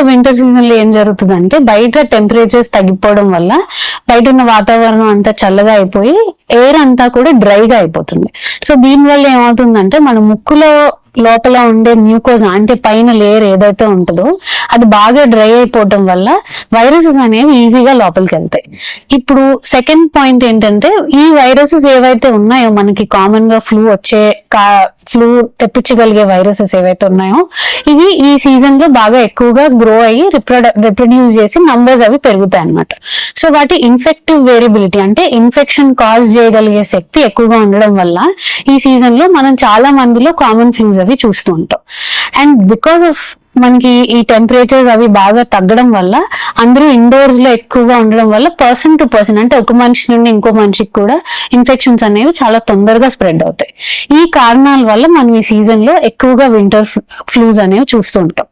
Winter సీజన్లో ఏం జరుగుతుందంటే బయట టెంపరేచర్స్ తగ్గిపోవడం వల్ల బయట ఉన్న వాతావరణం అంతా చల్లగా అయిపోయి ఎయిర్ అంతా కూడా డ్రైగా అయిపోతుంది. సో దీని వల్ల ఏమవుతుందంటే మన ముక్కులో లోపల ఉండే మ్యూకోజ్ అంటే పైన లేయర్ ఏదైతే ఉంటుందో అది బాగా డ్రై అయిపోవటం వల్ల వైరసెస్ అనేవి ఈజీగా లోపలికి వెళ్తాయి. ఇప్పుడు సెకండ్ పాయింట్ ఏంటంటే ఈ వైరసెస్ ఏవైతే ఉన్నాయో మనకి కామన్గా ఫ్లూ వచ్చే ఫ్లూ తెప్పించగలిగే వైరసెస్ ఏవైతే ఉన్నాయో ఇవి ఈ సీజన్లో బాగా ఎక్కువగా గ్రో అయ్యి రిప్రొడ రిప్రొడ్యూస్ చేసి నంబర్స్ అవి పెరుగుతాయి అన్నమాట. సో వాటి ఇన్ఫెక్టివ్ వేరియబిలిటీ అంటే ఇన్ఫెక్షన్ కాజ్ చేయగలిగే శక్తి ఎక్కువగా ఉండడం వల్ల ఈ సీజన్లో మనం చాలా మందిలో కామన్ ఫ్లూస్ అవి చూస్తూ ఉంటాం. అండ్ బికాస్ ఆఫ్ మనకి ఈ టెంపరేచర్స్ అవి బాగా తగ్గడం వల్ల అందరూ ఇండోర్స్లో ఎక్కువగా ఉండడం వల్ల పర్సన్ టు పర్సన్ అంటే ఒక మనిషి నుండి ఇంకో మనిషికి కూడా ఇన్ఫెక్షన్స్ అనేవి చాలా తొందరగా స్ప్రెడ్ అవుతాయి. ఈ కారణాల వల్ల మనం ఈ సీజన్లో ఎక్కువగా వింటర్ ఫ్లూస్ అనేవి చూస్తూ ఉంటాం.